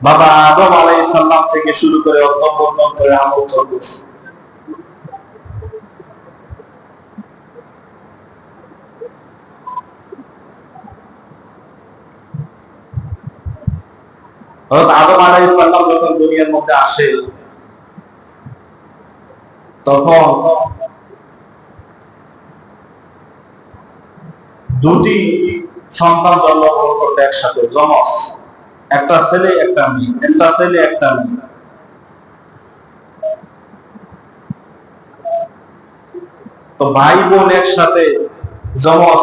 বাবা আদম আলাই সাল্লাম থেকে শুরু করে পর্যন্ত এই আমল চলতেছে। আদম আলাইহিস সালাম যখন দুনিয়ার মধ্যে আসে, তখন দুটি সন্তান জন্মগ্রহণ করতে একসাথে জমস একটা ছেলে, একটা মেয়ে। একটা ছেলে, একটা মেয়ে। তো ভাই বোন একসাথে জমস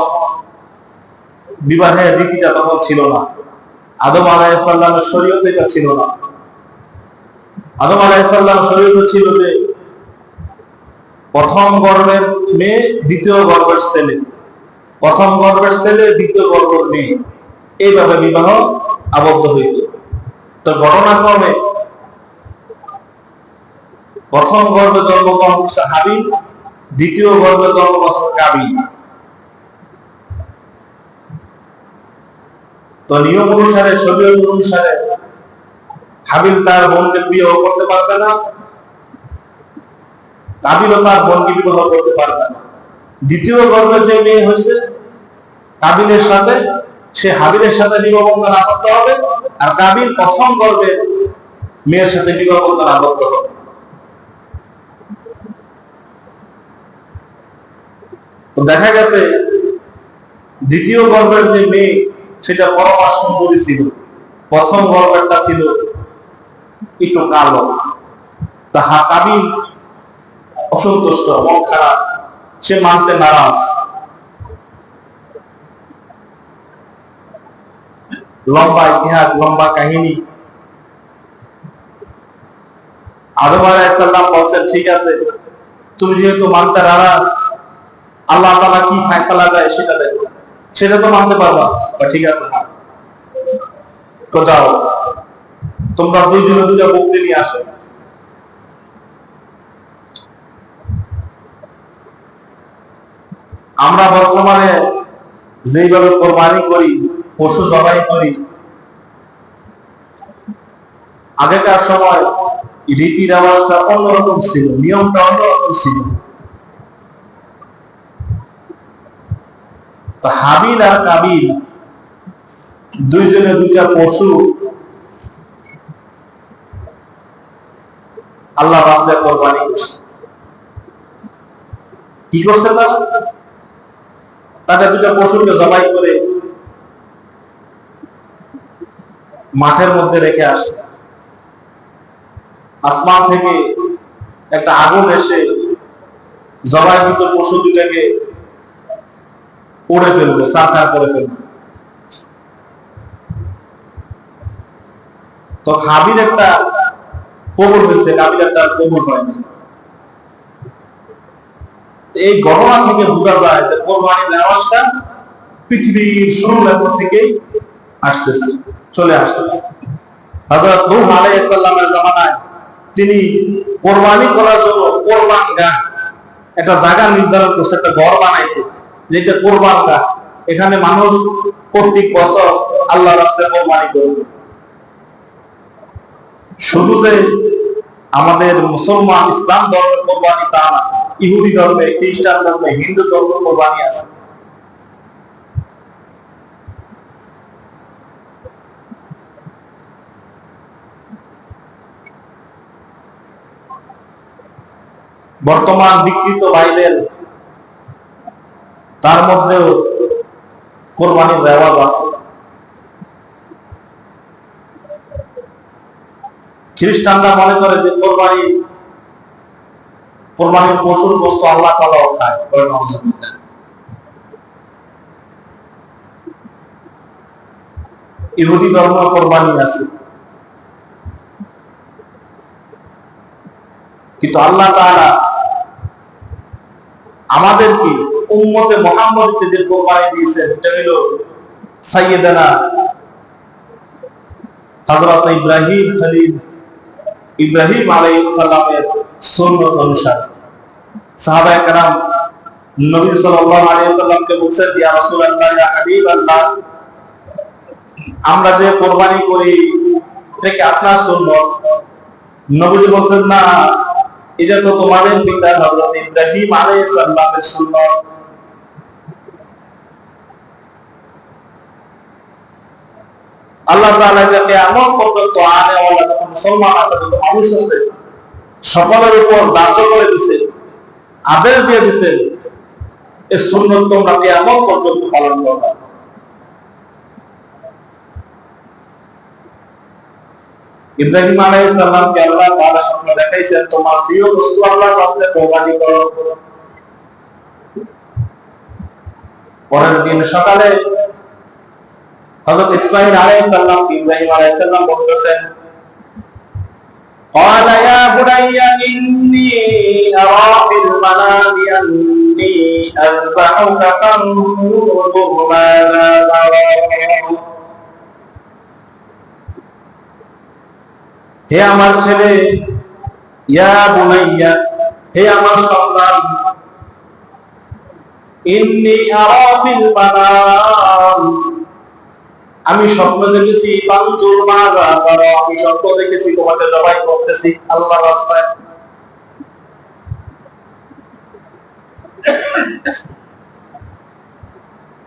বিবাহের রীতিটা তখন ছিল না। আদম আলাইসাল্লামের শরীয়ত এটা ছিল না। আদম আলাইসাল্লাম শরীয়ত ছিল যে, প্রথম গর্ভের মেয়ে, দ্বিতীয় গর্ভের ছেলে। প্রথম গর্ভের ছেলে, দ্বিতীয় গর্ভের মেয়ে। এইভাবে বিবাহ আবদ্ধ হইত। তো ঘটনাক্রমে প্রথম গর্ভে জন্মগ্রহণ করছে হাবিল দ্বিতীয় গর্ভে জন্মগ্রহণ কাবিল। তো নিয়ম অনুসারে শরীর অনুসারে হাবিল তার বোনকে বিবাহ করতে পারবে না, কাবিলও তার বোনকে বিবাহ করতে পারবে না। দ্বিতীয় গর্ভে যে মেয়ে হয়েছে, কাবিলের সাথে সে হাবিলের সাথে বিবাহ বন্ধন আবদ্ধ হবে আর কাবিল প্রথম গর্ভে মেয়ের সাথে বিবাহ বন্ধন আবদ্ধ হবে। তো দেখা গেছে, দ্বিতীয় গর্ভের যে মেয়ে, সেটা পরমা সুন্দরী ছিল, প্রথম গর্ভেরটা ছিল একটু কালো। তাহা কাবিল অসন্তুষ্ট, মন খারাপ, সে মানতে নারাজ। লম্বা ইতিহাস, লম্বা কাহিনী। আদম আলাইসাল্লাম বলছেন, ঠিক আছে, তুমি যেহেতু মানতে নারাজ, আল্লাহ তালা কি দেয় সেটা দেখো। সেটা তো মানতে পারবা। বা ঠিক আছে হ্যাঁ। তোমরা দুটা বকরি নিয়ে আসো। আমরা বর্তমানে যেইভাবে কোরবানি করি পশু জবাই করি। আগেকার সময় রীতি রেওয়াজটা অন্যরকম ছিল, নিয়মটা অন্যরকম ছিল। হাবিল আর কাবিল, দুইজনে দুইটা পশু। আল্লাহ রাস্তায় কোরবানি করছে। কি করছে তারা? তাদের দুটা পশুকে জবাই করে মাঠের মধ্যে রেখে আসে। আসমান থেকে একটা আগুন এসে জবাইকৃত পশু দুটাকে পড়ে ফেলবে সাফার করে ফেলবে। তো হাবির একটা কবর হয়েছে কাবির একটা কবর হয়নি এই ঘটনা থেকে বোঝা যায় যে কোরবানির নেওয়াজটা পৃথিবীর শুরু থেকেই আসতেছে। চলে আসতেছে জামানায় তিনি কোরবানি করার জন্য কোরবান গাহ একটা জায়গা নির্ধারণ করছে, একটা ঘর বানাইছে, যেটা কোরবান গাহ এখানে মানুষ প্রত্যেক বছর আল্লাহ রাস্তায় কোরবানি করবে শুধু যে আমাদের মুসলমান ইসলাম ধর্মের কোরবানি তা না, ইহুদি ধর্মে, খ্রিস্টান ধর্মে, হিন্দু ধর্মের কোরবানি আছে। বর্তমান বিকৃত বাইবেল, তার মধ্যেও কোরবানির রেওয়াজ আছে। খ্রিস্টানরা মনে করে যে কোরবানি, কোরবানির পশুর বস্তু আল্লাহ তালাও খায় ইহুদি ধর্ম কোরবানি আছে। কিন্তু আল্লাহ তাআলা আমাদেরকে উম্মতে মোহাম্মদকে যে কোরবানি দিয়েছেন, এটা হলো সাইয়েদানা হযরত ইব্রাহিম খলিল ইব্রাহিম আলাইহিস সালামের সুন্নত অনুসারে। নবী সাল্লাল্লাহু আলাইহি সাল্লামকে রাসূলুল্লাহ, ইয়া হাবিবাল্লাহ, আমরা যে কোরবানি করি, এটা কি আপনার সুন্নত? নবীজি বলছেন, না। এটা তো তোমাদের পিতা হযরত ইব্রাহিম আলাইহিস সালামের সুন্নত। আল্লাহ তাআলা এটাকে এমন পর্যন্ত আনে ওয়ালা যত মুসলমান আছে যত মানুষ আছে সকলের উপর দাহ্য করে দিছে, আদেশ দিয়ে দিছে এই সুন্নত তোমরা এমন পর্যন্ত পালন করবে ইব্রাহিম আলাইহিস সালামকে আল্লাহ তাআলা স্বপ্ন দেখাইছেন তোমার প্রিয় বস্তু আল্লাহর রাস্তায় কোরবানি করো পরের দিন সকালে হযরত ইসমাঈল আলাইহিস সালাম ইব্রাহিম আলাইহিস সালাম বলতেছেন قال يا بني إني أرى في المنام أني أذبحك فانظر ماذا ترى হে আমার ছেলে, ইয়া বুনাইয়া, হে আমার সন্তান, ইন্নি আরা ফিল আমি স্বপ্ন দেখেছি পাঞ্চুর মারা আমি স্বপ্ন দেখেছি, তোমাকে জবাই করতেছি আল্লাহ রাস্তায়।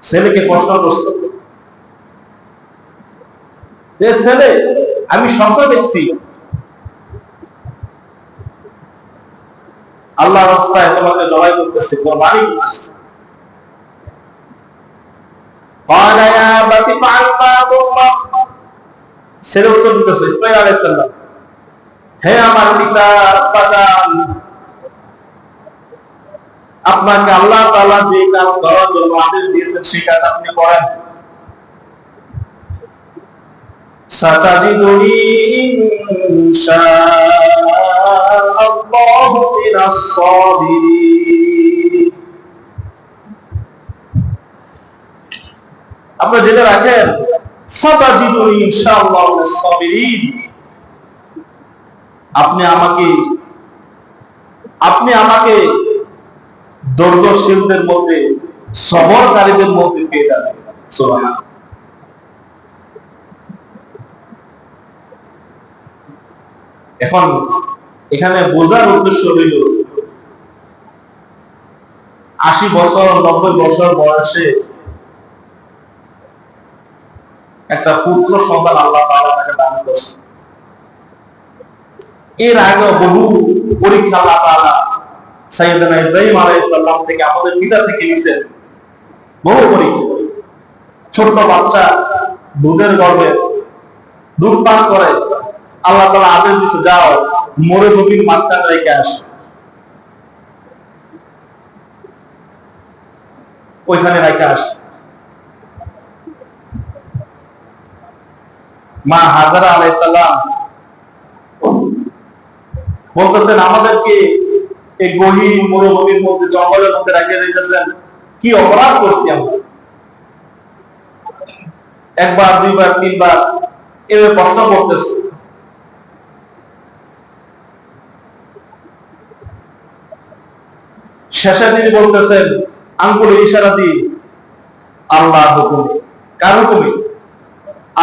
ছেলেকে প্রশ্ন করছে? যে ছেলে, আমি স্বপ্ন দেখছি আল্লাহ রাস্তায় তোমাকে জবাই করতেছে কোরবানি করতেছে قال يا أبت افعل ما تؤمر ছেলে উত্তর দিতেছে ইসমাইল আলাইহিস সালাম হে আমার পিতা আব্বাজান আপনাকে আল্লাহ তাআলা যে কাজ করার জন্য আদেশ দিয়েছেন সেই কাজ আপনি করেন সাতাজিদুনি ইনশাআল্লাহু আপনারা জেনে রাখেন সাতাজিদুনি ইনশাআল্লাহু আপনি আমাকে আপনি আমাকে দৈর্ঘ্যশীলদের মধ্যে, সবরকারীদের মধ্যে পেয়ে যাবেন। এখন এখানে বোঝার উদ্দেশ্য হইল, আশি বছর, নব্বই বছর বয়সে একটা পুত্র সন্তান আল্লাহ তাকে দান করছে এর আগে বহু পরীক্ষা আল্লাহ ইব্রাহিম থেকে আমাদের পিতা থেকে নিছেন বহু পরীক্ষা। বাচ্চা দুধের গর্ভে দুধ পান করে, আল্লাহ তাআলা আদেশ দিছে যাও মরে নবীর মাঝখানে রেখে আসে? ওইখানে রেখে আসে। মা হাজারা আলাইসাল্লাম বলতেছেন, আমাদেরকে এই গহীন মরুভূমির মধ্যে জঙ্গলের মধ্যে রেখে দিতেছেন। কি অপরাধ করছি আমরা? একবার, দুইবার, তিনবার এভাবে প্রশ্ন করতেছে। শেষে তিনি বলতেছেন, আঙ্গুলে ইশারা দিয়ে আল্লাহ হুকুমে। কার হুকুমে?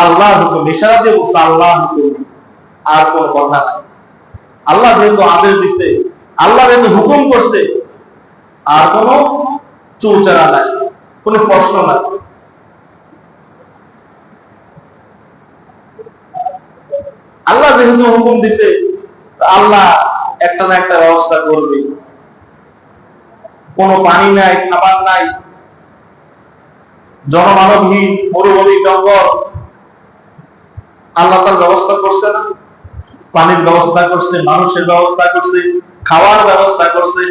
আল্লাহ হুকুম। ইশারা দিয়ে বলছে আল্লাহ হুকুম। আর কোন কথা নাই। আল্লাহ যেহেতু আদেশ দিচ্ছে আল্লাহ যেহেতু হুকুম করছে, আর কোন চৌচারা নাই, কোন প্রশ্ন নাই। আল্লাহ যেহেতু হুকুম দিছে আল্লাহ একটা না একটা ব্যবস্থা করবে কোনো পানি নাই, খাবার নাই। জনমানবহীন মরুভূমি জঙ্গল। আল্লাহ তার ব্যবস্থা করছে না। পানির ব্যবস্থা করছে, মানুষের ব্যবস্থা করছে, খাওয়ার ব্যবস্থা করছে।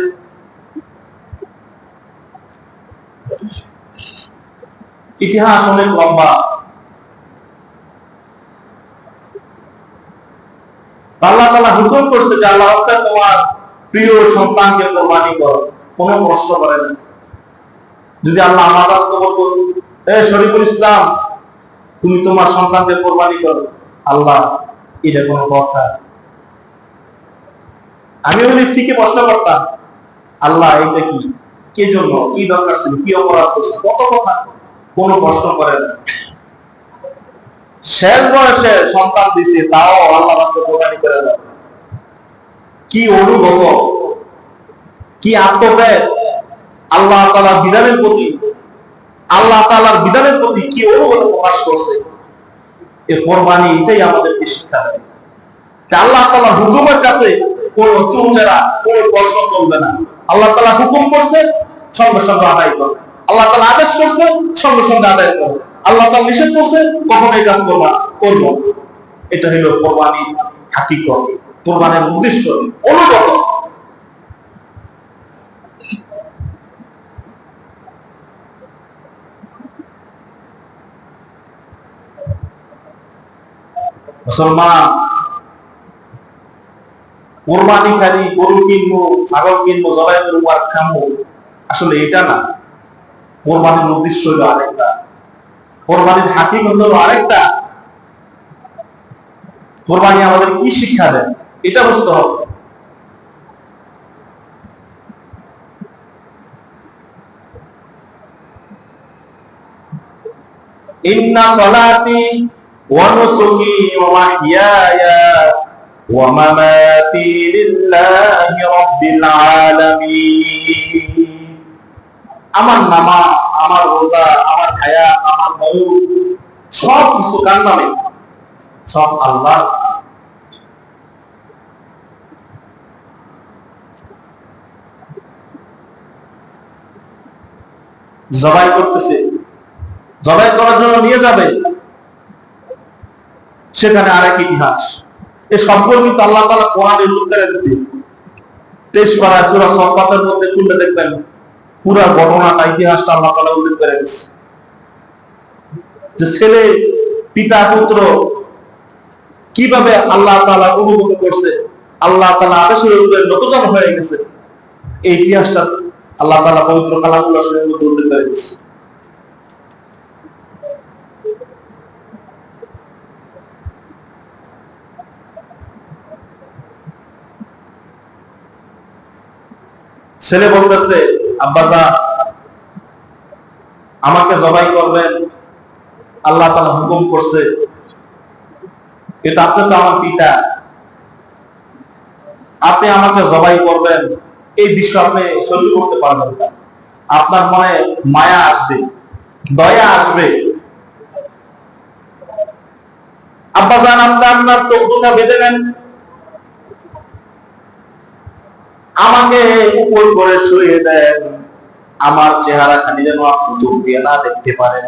ইতিহাস অনেক লম্বা। আল্লাহ তালা হুকুম করছে যে আল্লাহ তোমার প্রিয় সন্তানকে কোরবানি করো। কোনো প্রশ্ন করে না। যদি আল্লাহ আমার বলতো, এ শরীফুল ইসলাম, তুমি তোমার সন্তানদের কোরবানি করো। আল্লাহ, এটা কোনো কথা আমি বলি, ঠিকই প্রশ্ন করতাম। আল্লাহ এটা কি? কে জন্য? কি দরকার ছিল? কি অপরাধ করছে? কত কথা। কোনো প্রশ্ন করে না। শেষ বয়সে সন্তান দিছে, তাও আল্লাহ কোরবানি করে দেয়। কি অনুভব? কি আত্মত্যাগ আল্লাহ তালার বিধানের প্রতি, আল্লাহ তালার বিধানের প্রতি কি অনুভব প্রকাশ করছে? এ কোরবানি এটাই আমাদেরকে শিক্ষা দেয় আল্লাহ তালা হুকুমের কাছে কোন চুমচেরা কোন প্রশ্ন চলবে না। আল্লাহ তালা হুকুম করছে, সঙ্গে সঙ্গে আদায় করবে। আল্লাহ তালা আদেশ করছে, সঙ্গে সঙ্গে আদায় করবে। আল্লাহ তালা নিষেধ করছে কখন এই কাজ করবা করব এটা হলো কোরবানি হাকিকত, কোরবানের উদ্দেশ্য অনুগত। মুসলমান গরু কিনবো, ছাগল কিনবো করব আর আসলে এটা না। কোরবানির উদ্দেশ্য আরেকটা। কোরবানির আরেকটা। কোরবানি আমাদের কি শিক্ষা দেয়? এটা বুঝতে হবে। ইন্না সলাতি মাহইয়ায়া ওয়া মামাতি লিল্লাহি রাব্বিল আলামিন আমার নামাজ, আমার রোজা, আমার হায়া, আমার মৌত সব কিছু কার নামে? সব আল্লাহ জবাই করতেছে। জবাই করার জন্য নিয়ে যাবে। সেখানে আরেক ইতিহাস। এ সম্পর্ক কিন্তু আল্লাহ তালা কোরআনে উল্লেখ দিতে তেইশ পারা সুরা সফাতের মধ্যে খুললে দেখবেন, পুরা ঘটনাটা, ইতিহাসটা আল্লাহ তালা উল্লেখ করে দিচ্ছে যে ছেলে, পিতা, পুত্র কীভাবে আল্লাহ তালা অনুভব করছে, আল্লাহ তালা আদেশের উপরে নতজন হয়ে গেছে, এই ইতিহাসটা আল্লাহ তালা পবিত্র কালামুল্লাহ উল্লেখ করে দিচ্ছে ছেলে বলতেছে আব্বাসা আমাকে জবাই করবেন, আল্লাহ তালা হুকুম করছে। এটা আপনি তো আমার পিতা। আপনি আমাকে জবাই করবেন, এই দৃশ্য আপনি সহ্য করতে পারবেন না। আপনার মনে মায়া আসবে, দয়া আসবে। আব্বা জান আপনি আপনার চোখ বেঁধে নেন। আমাকে উপর করে শুয়ে দেন। আমার চেহারা খানি যেন আপনি চোখ দিয়ে না দেখতে পারেন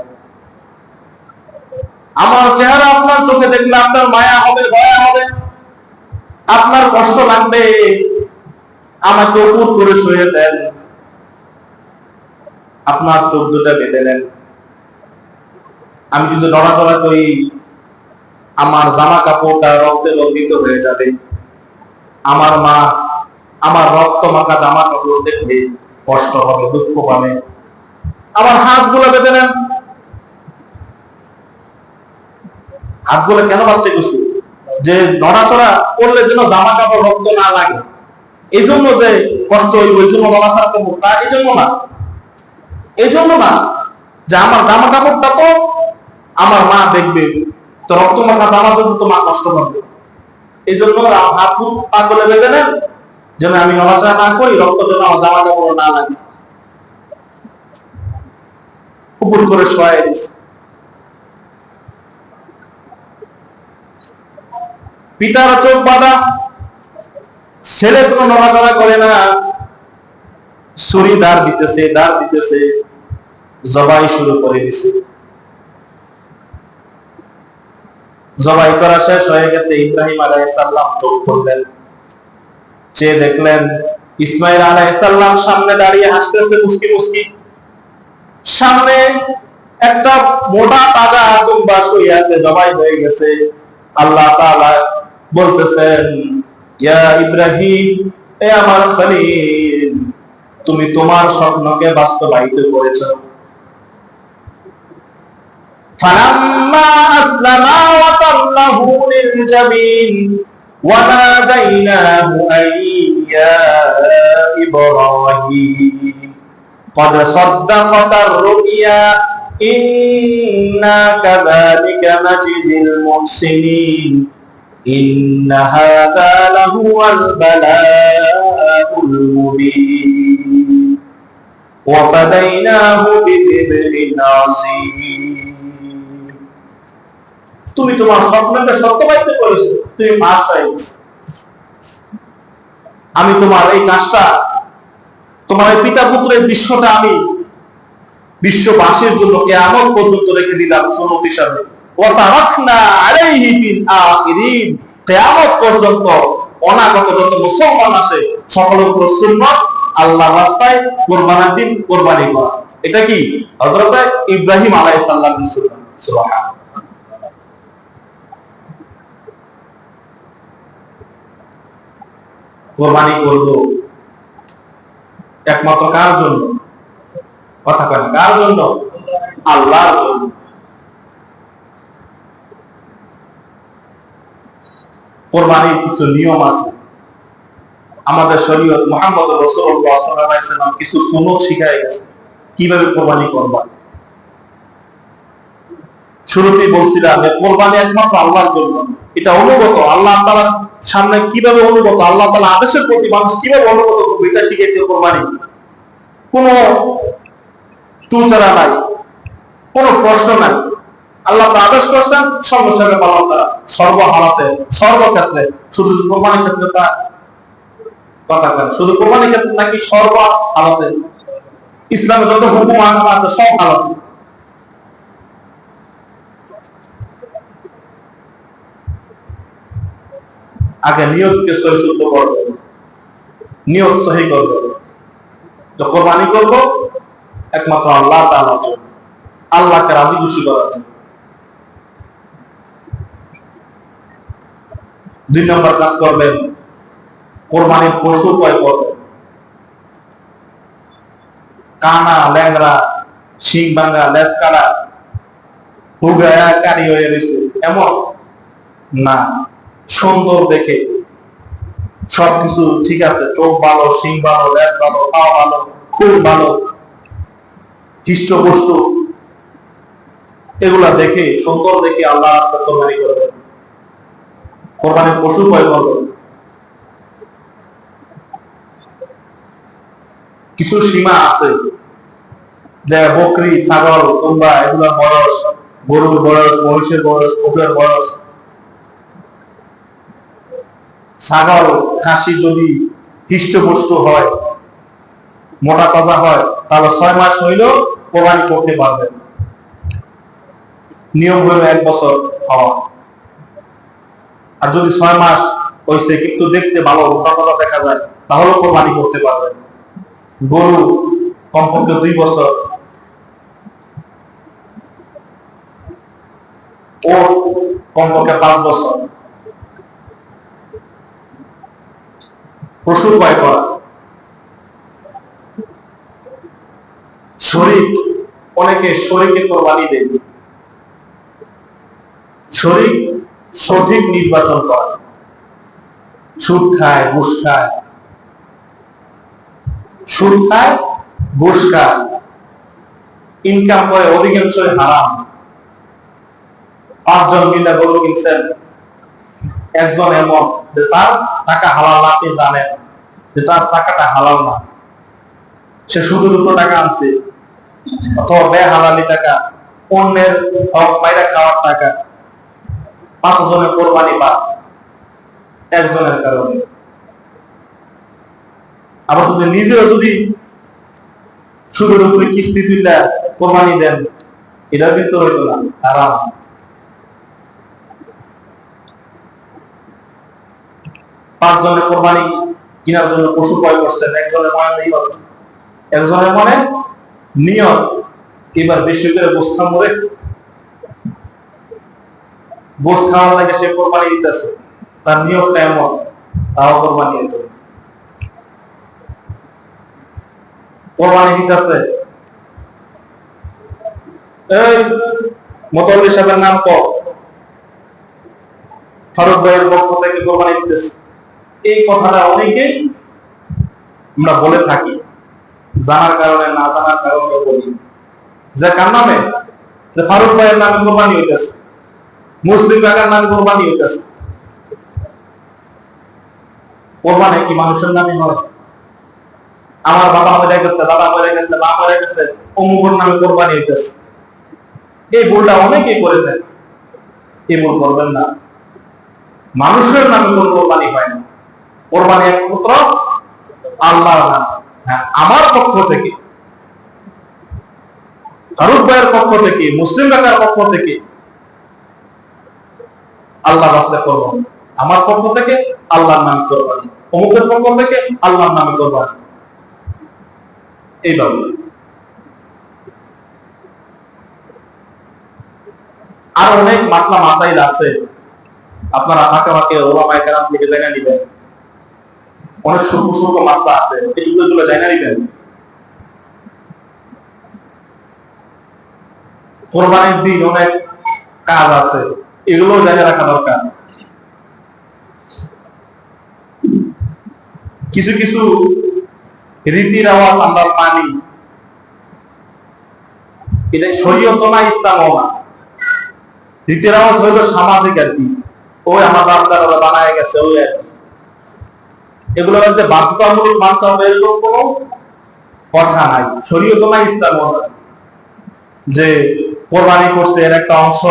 আমার চেহারা আপনার চোখে দেখলে আপনার মায়া হবে, দয়া হবে। আপনার কষ্ট লাগবে। আমাকে উপর করে শুয়ে দেন। আপনার চোখ দুটা বেঁধে নেন। আমি যদি নড়াচড়া করি। আমার জামা কাপড়টা রক্তে রঞ্জিত হয়ে যাবে। আমার মা আমার রক্ত মাখা জামা কাপড় দেখলে কষ্ট হবে, দুঃখ পাবে। আমার হাতগুলো বেঁধে নেন। হাতগুলো কেন বাঁধতে গেছি? যে নড়াচড়া করলে যেন জামা কাপড় রক্ত না লাগে। এই জন্য যে কষ্ট হইব এই জন্য নড়াচড়া করব তা এই জন্য না। এই জন্য না যে আমার জামা কাপড়টা তো আমার মা দেখবে, তো রক্ত মাখা জামা কাপড় তো মা কষ্ট পাবে। এই জন্য হাত পা করে বেঁধে নেন। যেন আমি নড়াচড়া না করি, রক্ত যেন আমার জামা কাপড় না লাগে। উপর করে শোয়া দিচ্ছে পিতার চোখ বাঁধা, ছেলে কোনো নড়াচড়া করে না। ছুরি দাঁড় দিতেছে দাঁড় দিতেছে, জবাই শুরু করে দিছে। জবাই করা শেষ হয়ে গেছে, ইব্রাহিম আলাইসাল্লাম চোখ খুললেন। চেয়ে দেখলেন ইসমাইল আলাইসাল্লাম সামনে দাঁড়িয়ে হাসতেছে মুসকি মুসকি। সামনে একটা মোটা তাজা আতুম বাস হয়ে আছে, জবাই হয়ে গেছে। আল্লাহ তাআলা বলতেছেন, ইয়া ইব্রাহিম, এ আমার খলিল, তুমি তোমার স্বপ্নকে বাস্তবায়িত করেছ। ফালাম্মা আসলামা ওয়া তাল্লাহু লিল জামিন وناديناه أن يا إبراهيم قد صدقت الرؤيا إنا كذلك نجزي المحسنين إن هذا لهو البلاء المبين وفديناه بذبح عظيم তুমি তোমার স্বপ্নটা সত্যবাদিত করেছ, তুমি পাস আমি তোমার এই কাজটা, তোমার এই পিতা পুত্রের দৃশ্যটা আমি বিশ্ববাসীর জন্য কেমন পর্যন্ত রেখে দিলাম ফিল আখিরিন। কিয়ামত পর্যন্ত, অনাগত যত মুসলমান আছে উপর আল্লাহ রাস্তায় দিন কোরবানি করা। এটা কি? হযরত ইব্রাহিম আলাইহিস সালাম সুবহান কোরবানি করব। একমাত্র কার জন্য? কথা কেন কার জন্য? আল্লাহর জন্য। কোরবানির কিছু নিয়ম আছে। আমাদের শরীয়ত মোহাম্মদ রসুল্লাহ সাল্লাম কিছু সুনত শিখাই গেছে। কীভাবে কোরবানি করবা? শুরুতেই বলছিলাম যে কোরবানি একমাত্র আল্লাহর জন্য। এটা অনুগত, আল্লাহ তালার সামনে কীভাবে অনুগত? আল্লাহ তালা আদেশের প্রতি মানুষ কীভাবে অনুগত করবে? এটা শিখেছে কোরবানি। কোন চুচারা নাই, কোন প্রশ্ন নাই। আল্লাহ তো আদেশ করছেন সঙ্গে পালন করা সর্বহালাতে সর্বক্ষেত্রে, শুধু কোরবানির ক্ষেত্রে তা কথা কেন শুধু কোরবানির ক্ষেত্রে নাকি সর্ব হালাতে ইসলামে যত হুকুম আছে, সব হালাতে আগে নিয়তকে সহি শুদ্ধ করবে। নিয়ত সহি করবে। তো কোরবানি করব একমাত্র আল্লাহ তাআলার জন্য। আল্লাহকে রাজি খুশি করার জন্য। দুই নম্বর কাজ করবেন, কোরবানির পশু ক্রয় করবেন। কানা ল্যাংরা শিং ভাঙ্গা লেজ কাটা হুগায়া কারি হয়ে রয়েছে এমন? না। সুন্দর দেখে। সবকিছু ঠিক আছে, চোখ ভালো, শিং ভালো লেজ ভালো, পা ভালো, খুব ভালো, হৃষ্টপুষ্ট। এগুলা দেখে, সুন্দর দেখে আল্লাহ রাস্তা কোরবানি। করবেন কোরবানির পশু ক্রয় করবেন কিছু সীমা আছে। যে বকরি, ছাগল কুম্বা এগুলোর বয়স, গরুর বয়স, মহিষের বয়স কুকুরের বয়স। ছাগল, খাসি যদি হৃষ্টপুষ্ট হয়, মোটা কথা হয়, তাহলে ছয় মাস হইলেও কোরবানি করতে পারবেন। নিয়ম হলো এক বছর হওয়া আর যদি ছয় মাস হয়েছে কিন্তু দেখতে ভালো, মোটা কথা দেখা যায়, তাহলে কোরবানি করতে পারবেন। গরু কমপক্ষে দুই বছর। ও কমপক্ষে পাঁচ বছর। পশু ক্রয় করা। শরিক, অনেকে শরিকে কোরবানি দেন শরিক সঠিক নির্বাচন করে। সুদ খায়, ঘুষ খায়। সুদ খায়, ঘুষ খায়। ইনকাম করে অধিকাংশই হারাম। পাঁচজন মিলে গরু কিনছেন একজন এমন। যে টাকা হালাল না টাকাটা হালাল না, সে টাকা আনছে, অথবা বেহালালি টাকা অন্যের হক মাইরা খাওয়ার টাকা পাঁচ জনের কোরবানি বাদ, একজনের কারণে। আবার যদি নিজেও যদি সুদের উপরে কিস্তি তুললে কোরবানি দেন এটা কিন্তু হইতো না আরাম পাঁচ জনের কোরবানি, কেনার জন্য পশু ক্রয় করছেন, একজনের মনে নিয়ত একজনের মনে নিয়ত। এবার বেশি করে গোস খাব রে গোস খাওয়ার লাগে সে কোরবানি দিতেছে। তার নিয়তটা এমন, তাও কোরবানি কোরবানি দিতেছে। এই মোতল্লি সাহেবের নাম ক? ফারুক ভাইয়ের পক্ষ থেকে কোরবানি দিতেছে। এই কথাটা অনেকেই আমরা বলে থাকি। জানার কারণে, না জানার কারণে বলি। যে কার নামে? যে ফারুক ভাইয়ের নামে কোরবানি হইতেছে। মুসলিম কাকার নামে কোরবানি হইতেছে। কোরবানি কি মানুষের নামে হয়? আমার বাবা মরে গেছে, দাদা মরে গেছে, মা মরে গেছে, অমুকর নামে কোরবানি হইতেছে। এই ভুলটা অনেকেই করে দেন এই ভুল করবেন না। মানুষের নামে কোন কোরবানি হয় না। আল্লাহর নাম। হ্যাঁ আমার পক্ষ থেকে, ফারুক ভাইয়ের পক্ষ থেকে, মুসলিম পক্ষ থেকে আল্লাহ রাস্তা করব আমার পক্ষ থেকে আল্লাহর নাম অমুকের পক্ষ থেকে আল্লাহর নামে কোরবানি। এইভাবে আর অনেক মাসলা মাসাইল আছে। আপনারা ফাঁকে ফাঁকে ওলামায় কেরাম থেকে জায়গা নিবেন অনেক সূক্ষ্ম সূক্ষ্ম মাসলা আছে এগুলো জায়গা নিবেন কোরবানির দিন অনেক কাজ আছে এগুলো জায়গা রাখা দরকার। কিছু কিছু রীতি আওয়াজ আমরা মানি। এটা শরীয়ত না ইসলামও না। রীতির আওয়াজ হইল সামাজিক আর কি। ওই আমার বাপ দাদারা বানায় গেছে, ওই আর কি। এগুলো মধ্যে বাধ্যতামূলক মানতে হবে এরকম কোনো কথা নাই। শরীয়ত না ইসলামও না যে কোরবানি করছে, এর একটা অংশ,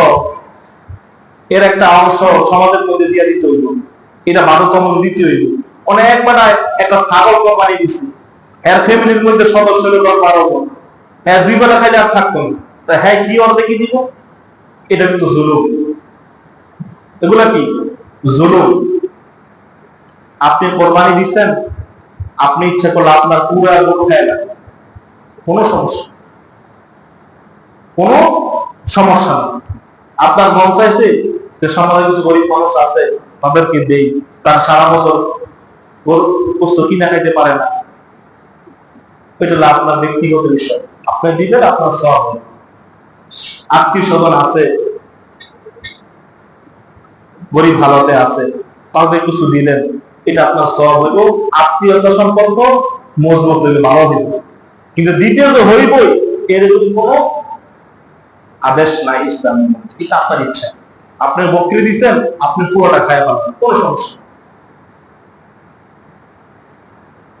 এর একটা অংশ সমাজের মধ্যে দিয়ে দিতে হইব। এটা বাধ্যতামূলক দিতে হইব। অনেক বেলায় একটা ছাগল কোরবানি দিছে। এর ফ্যামিলির মধ্যে সদস্য হলো বারো জন। হ্যাঁ দুই বেলা খাইলে আর থাকতো না। তা হ্যাঁ কি অর্ধেক কি দিব? এটা কিন্তু জুলুম। এগুলা কি? জুলুম। আপনি কোরবানি দিচ্ছেন, আপনি ইচ্ছা করলে আপনার পুরো গরু খায় না। কোনো সমস্যা কোনো সমস্যা নেই। আপনার মন চাইছে যে সমাজে কিছু গরিব মানুষ আছে, তাদেরকে দেই। তার সারা বছর বস্তু কিনা খাইতে পারে না। এটা হলো আপনার ব্যক্তিগত বিষয়। আপনি দিবেন, আপনার সব আত্মীয় স্বজন আছে, গরিব হালতে আছে, তাদের কিছু দিলেন। এটা আপনার সব হইব, আত্মীয়তা সম্পর্ক মজবুত হইবে, ভালো হইব। কিন্তু দ্বিতীয় যে হইবই, এর যদি কোনো আদেশ নাই ইসলাম এটা আপনার ইচ্ছা। আপনি বকরি দিচ্ছেন, আপনি পুরোটা খায় পাবেন কোনো সমস্যা।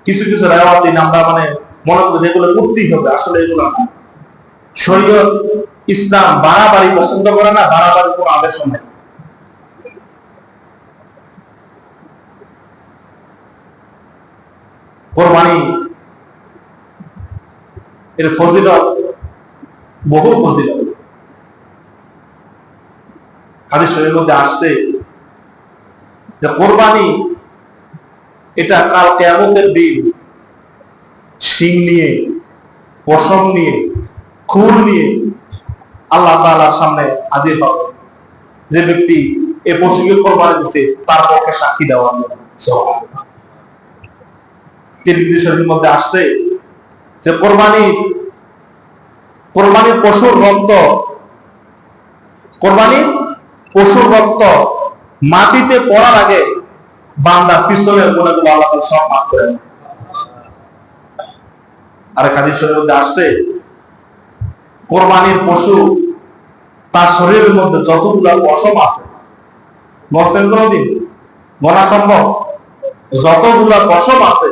কিছু কিছু রেওয়াজ আমরা মানে মনে করি যেগুলো করতেই হবে, আসলে এগুলো না। শরীয়ত ইসলাম বাড়াবাড়ি পছন্দ করে না, বাড়াবাড়ি কোনো আদেশ নেই। কোরবানি। এর ফজিলত, বহু ফজিলত। হাদিস শরীরের মধ্যে আসছে যে কোরবানি, এটা কাল কেমতের দিন শিং নিয়ে, পশম নিয়ে খুর নিয়ে আল্লাহ তাআলার সামনে হাজির হবে। যে ব্যক্তি এ পশুকে কোরবানি দিছে, তার পক্ষে সাক্ষী দেওয়া তিরমিজি মধ্যে আসছে যে কোরবানি, কোরবানির পশুর রক্ত কোরবানির পশুর রক্ত মাটিতে পড়ার আগে বান্দা পিছনের গুণাগুলো আল্লাহ সব মাফ করে আর শরীফের মধ্যে আসছে, কোরবানির পশু তার শরীরের মধ্যে যতগুলো পশম আছে, মরছেন কোনদিন? মরা সম্ভব? যতগুলো পশম আছে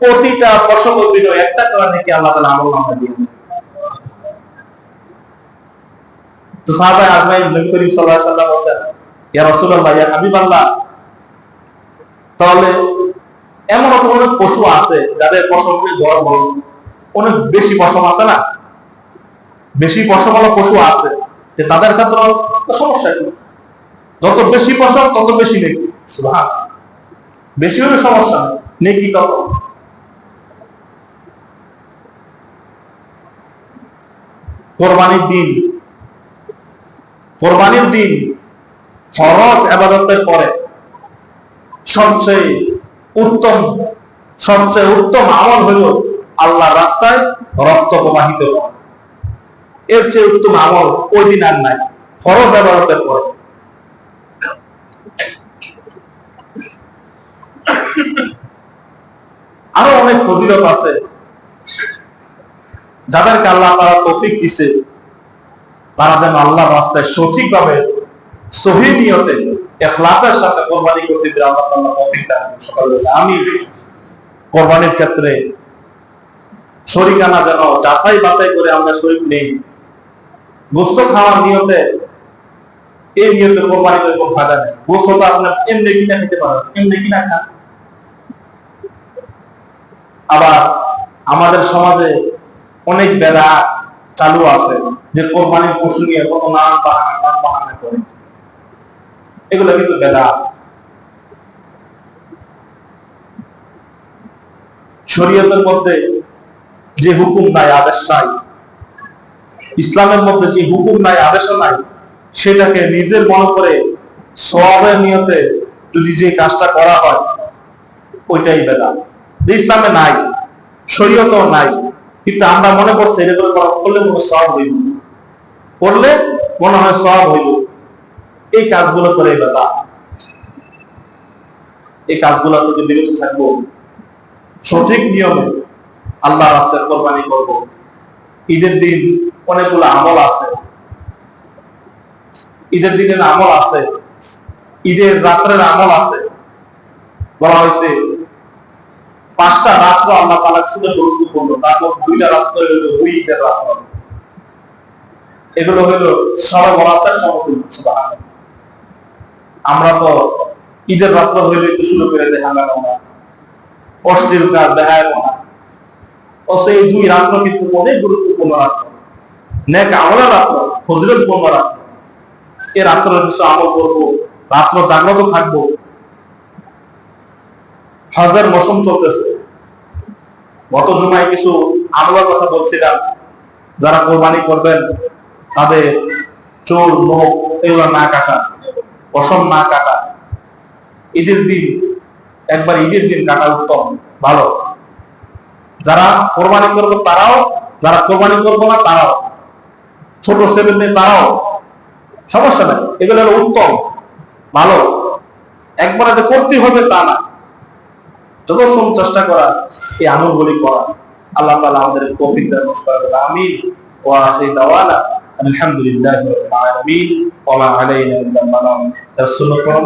প্রতিটা পশমের ভিতরে একটা করে নাকি আল্লাহ তাআলা আমল নামা দিয়েছেন। তো সাহাবা আজমাইন নবী করিম বলেন ইয়া ইয়া হাবিবাল্লাহ তাহলে এমন অত অনেক পশু আছে যাদের অনেক বেশি পশম আছে না? বেশি পশমওয়ালা পশু আছে যে তাদের ক্ষেত্রে সমস্যা কি? যত বেশি পশম, তত বেশি সুবহান বেশি হলে সমস্যা নেই, নেকি তত। কোরবানির দিন। কোরবানির দিন ফরজ আবাদতের পরে সবচেয়ে উত্তম সবচেয়ে উত্তম আমল হলো আল্লাহ রাস্তায় রক্ত প্রবাহিত এর চেয়ে উত্তম আমল ওই দিন আর নাই, ফরজ আবাদতের পরে। আরও অনেক ফজিলত আছে যাদেরকে আল্লাহ তারা তৌফিক দিছে, তারা যেন আল্লাহর রাস্তায় সঠিকভাবে, সহি সাথে কোরবানি করতে পেরে আল্লাহ। আমি কোরবানির ক্ষেত্রে শরিকানা যেন যাচাই বাছাই করে আমরা নেই। গোস্ত খাওয়ার নিয়তে, এই নিয়তে কোরবানি করে কোনো ফায়দা নেই। গোস্ত তো আপনার এমনি কিনা খেতে পারেন, এমনি কিনা খান। আবার আমাদের সমাজে অনেক বেড়া চালু আছে যে কোরবানির পশু নিয়ে কত নাম বাহানা বাহানা করে। এগুলো কিন্তু বেড়া। শরীয়তের মধ্যে যে হুকুম নাই, আদেশ নাই, ইসলামের মধ্যে যে হুকুম নাই, আদেশ নাই, সেটাকে নিজের মনে করে সবের নিয়তে যদি যে কাজটা করা হয়, ওইটাই বেদা ইসলামে নাই, শরীয়তও নাই। কিন্তু আমরা মনে করছি এটা করে করা- করলে মনে সব হইব করলে মনে হয় সব হইব। এই কাজগুলো করে বেদা এই কাজগুলো থেকে বিরত থাকব। সঠিক নিয়মে আল্লাহ রাস্তায় কোরবানি করব। ঈদের দিন অনেকগুলো আমল আছে। ঈদের দিনের আমল আছে। ঈদের রাত্রের আমল আছে। বলা হয়েছে পাঁচটা রাত্র আল্লাহ তালা ছিল গুরুত্বপূর্ণ। তার মধ্যে দুইটা রাত্র হইল দুই ঈদের রাত্র। এগুলো হইল সরব রাতের সমতুল্য, সুবহানাল্লাহ। আমরা তো ঈদের রাত্র হইলে তো শুরু করে দেয় হাঙ্গামা। অশ্লীল কাজ দেখায় না ও সেই দুই রাত্র কিন্তু অনেক গুরুত্বপূর্ণ রাত্র। নেক আমলের রাত্র, ফজিলতপূর্ণ রাত্র। এই রাত্রে কিছু আমল করব, রাত্র জাগ্রত থাকব। হজের মৌসুম চলতেছে। গত জুমায় কিছু আমলের কথা বলছিলাম। যারা কোরবানি করবেন, তাদের চোর মুখ এগুলো না কাটা, পশম না কাটা। ঈদের দিন, একবার ঈদের দিন কাটা উত্তম, ভালো। যারা কোরবানি করবে, তারাও, যারা কোরবানি করব না, তারাও। ছোট ছেলে মেয়ে, তারাও। সমস্যা নেই, এগুলো হলো উত্তম, ভালো। একবারে যে করতে হবে তা না। যত সময় চেষ্টা করা এই আমলগুলি করা। আল্লাহ তালা আমাদের কফিক দান করবে আমিন। ওয়া সেই দাওয়ানা, আলহামদুলিল্লাহি আলামিন। ওয়া আলাইনা ইল্লা আল বালাগ রাসূলুল্লাহ